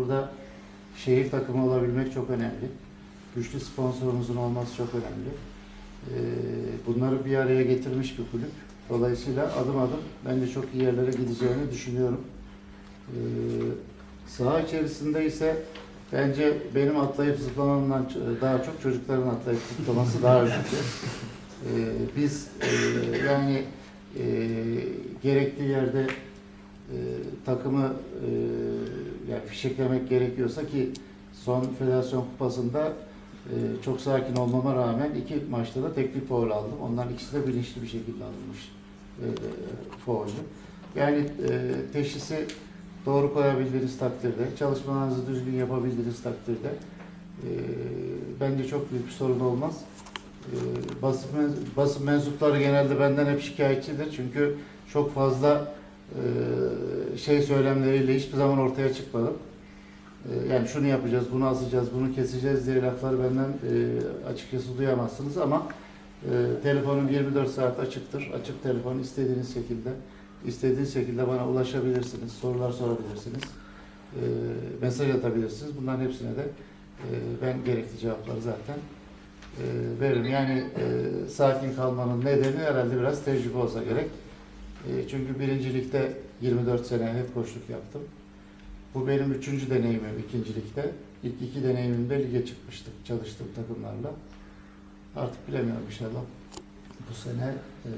Burada şehir takımı olabilmek çok önemli. Güçlü sponsorumuzun olması çok önemli. Ee, Bunları bir araya getirmiş bir kulüp. Dolayısıyla adım adım bence çok iyi yerlere gideceğini düşünüyorum. Ee, Saha içerisinde ise bence benim atlayıp zıplamamdan daha çok çocukların atlayıp zıplaması daha önemli. Ee, Biz e, yani e, gerektiği yerde e, takımı yani fişeklemek gerekiyorsa ki son federasyon kupasında e, çok sakin olmama rağmen iki maçta da tek bir foul aldım. Onların ikisi de bilinçli bir şekilde alınmış e, fauldü. Yani e, teşhisi doğru koyabildiğiniz takdirde, çalışmalarınızı düzgün yapabildiğiniz takdirde e, bence çok büyük bir sorun olmaz. E, basın, basın mensupları genelde benden hep şikayetçidir çünkü çok fazla şey söylemleriyle hiçbir zaman ortaya çıkmadım. E, Yani şunu yapacağız, bunu asacağız, bunu keseceğiz diye lafları benden e, açıkçası duyamazsınız ama e, telefonum 24 saat açıktır. Açık telefon istediğiniz şekilde, istediğiniz şekilde bana ulaşabilirsiniz, sorular sorabilirsiniz, e, mesaj atabilirsiniz. Bunların hepsine de ben gerekli cevapları zaten veririm. Yani sakin kalmanın nedeni herhalde biraz tecrübe olsa gerek. E, çünkü birincilikte 24 sene hep koçluk yaptım. Bu benim üçüncü deneyimim ikincilikte. İlk iki deneyimimde lige çıkmıştık çalıştığım takımlarla. Artık bilemiyorum inşallah. Bu sene e,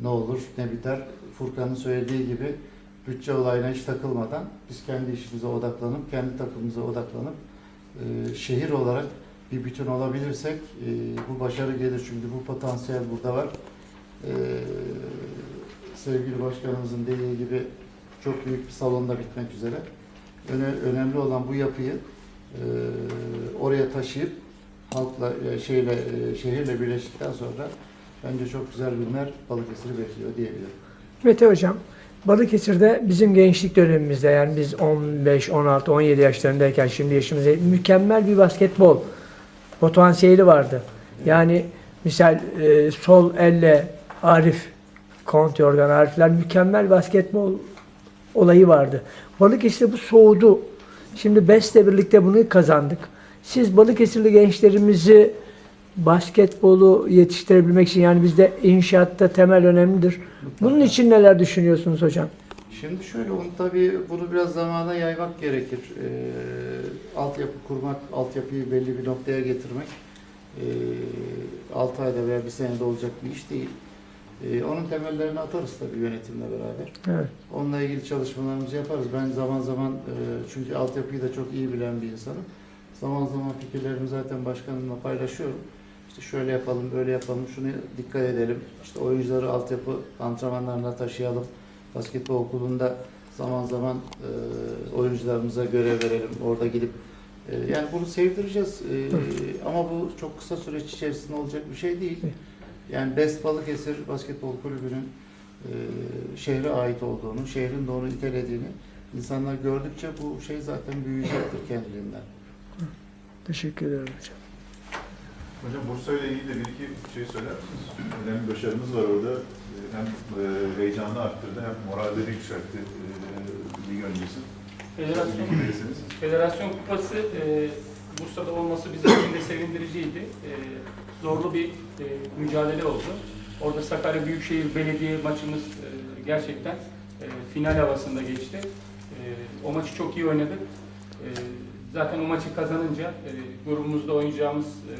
ne olur ne biter. Furkan'ın söylediği gibi bütçe olayına hiç takılmadan biz kendi işimize odaklanıp, kendi takımımıza odaklanıp e, şehir olarak bir bütün olabilirsek e, bu başarı gelir. Çünkü bu potansiyel burada var. E, sevgili başkanımızın dediği gibi çok büyük bir salonda bitmek üzere. Öne, önemli olan bu yapıyı e, oraya taşıyıp halkla e, şeyle e, şehirle birleştikten sonra bence çok güzel günler Balıkesir'i bekliyor diyebilirim. Mete Hocam, Balıkesir'de bizim gençlik dönemimizde yani biz 15, 16, 17 yaşlarındayken şimdi yaşımızda mükemmel bir basketbol potansiyeli vardı. Yani misal e, sol elle Arif, Conte Organ Arifler mükemmel basketbol olayı vardı. Balıkesir'de bu soğudu. Şimdi BES'le birlikte bunu kazandık. Siz Balıkesirli gençlerimizi basketbolu yetiştirebilmek için yani bizde inşaatta temel önemlidir. Bunun için neler düşünüyorsunuz hocam? Şimdi şöyle, onu tabii bunu biraz zamana yaymak gerekir. Ee, altyapı kurmak, altyapıyı belli bir noktaya getirmek ee, 6 ayda veya bir senede olacak bir iş değil. Ee, onun temellerini atarız tabii yönetimle beraber. Evet. Onunla ilgili çalışmalarımızı yaparız. Ben zaman zaman e, çünkü altyapıyı da çok iyi bilen bir insanım. Zaman zaman fikirlerimi zaten başkanımla paylaşıyorum. İşte şöyle yapalım, böyle yapalım, şunu dikkat edelim. İşte oyuncuları altyapı antrenmanlarına taşıyalım. Basketbol okulunda zaman zaman e, oyuncularımıza görev verelim. Orada gidip e, yani bunu sevdireceğiz. E, ama bu çok kısa süreç içerisinde olacak bir şey değil. Yani Best Balıkesir Basketbol Kulübü'nün e, şehre ait olduğunu, şehrin de onu itelediğini insanlar gördükçe bu şey zaten büyüyecektir kendiliğinden. Teşekkür ederim hocam. Hocam Bursa ile ilgili de bir iki şey söyler misiniz? Önemli başarımız var orada. Ee, Hem e, heyecanı arttırdı hem moralleri yükseltti e, lig öncesi. Federasyon. Federasyon Kupası e, Bursa'da olması bizim için de sevindiriciydi. E, zorlu bir e, mücadele oldu. Orada Sakarya Büyükşehir Belediye maçımız e, gerçekten e, final havasında geçti. E, o maçı çok iyi oynadık. E, zaten o maçı kazanınca e, grubumuzda oynayacağımız e,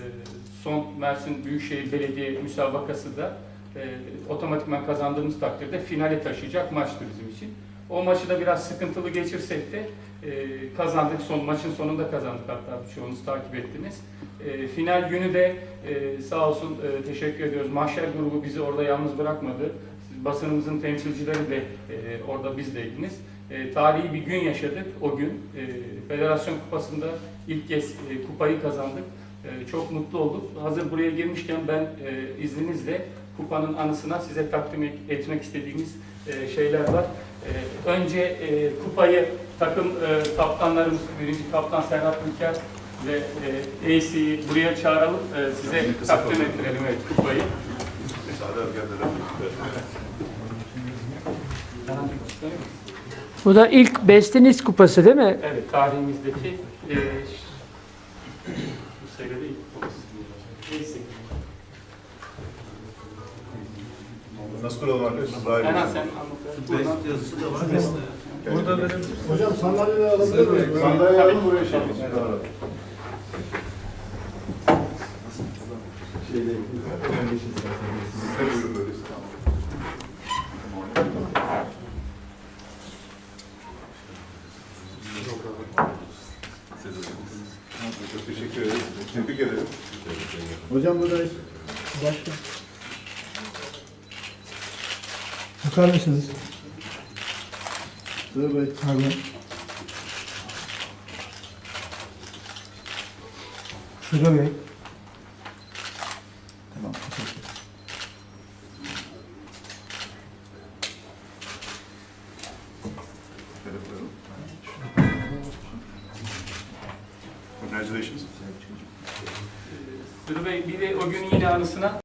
son Mersin Büyükşehir Belediye müsabakası da e, otomatikman kazandığımız takdirde finale taşıyacak maçtı bizim için. O maçı da biraz sıkıntılı geçirsek de e, kazandık. Son maçın sonunda kazandık hatta birçoğunuz takip ettiniz. E, final günü de e, sağ olsun e, teşekkür ediyoruz. Mahşer grubu bizi orada yalnız bırakmadı. Siz, basınımızın temsilcileri de e, orada bizdeydiniz. E, tarihi bir gün yaşadık o gün. E, Federasyon Kupası'nda ilk kez e, kupayı kazandık. E, çok mutlu olduk. Hazır buraya girmişken ben e, izninizle kupanın anısına size takdim et- etmek istediğimiz e, şeyler var. E, önce e, kupayı takım e, kaptanlarımız, birinci kaptan Serhat Ülker ve e, AC'yi buraya çağıralım. E, size takdim ettirelim evet, kupayı. Bu da ilk Bestiniz Kupası değil mi? Evet, tarihimizdeki e, bu sayıda değil. Neyse. Nasıl duralım arkadaşlar? Daha iyi Hemen olsun. sen anlat. Burada benim Hocam sandalyeleri alabilir miyim? sandalye alalım buraya şey. Tabii, buyurun, böylesi, tamam. Çok teşekkür ederim. Tebrik ederim. Hocam buradayız. Bakar mısınız? Dur Bey. Pardon. Şurada Bey. Tamam. Congratulations. Sırrı Bey bir de o günün yine anısına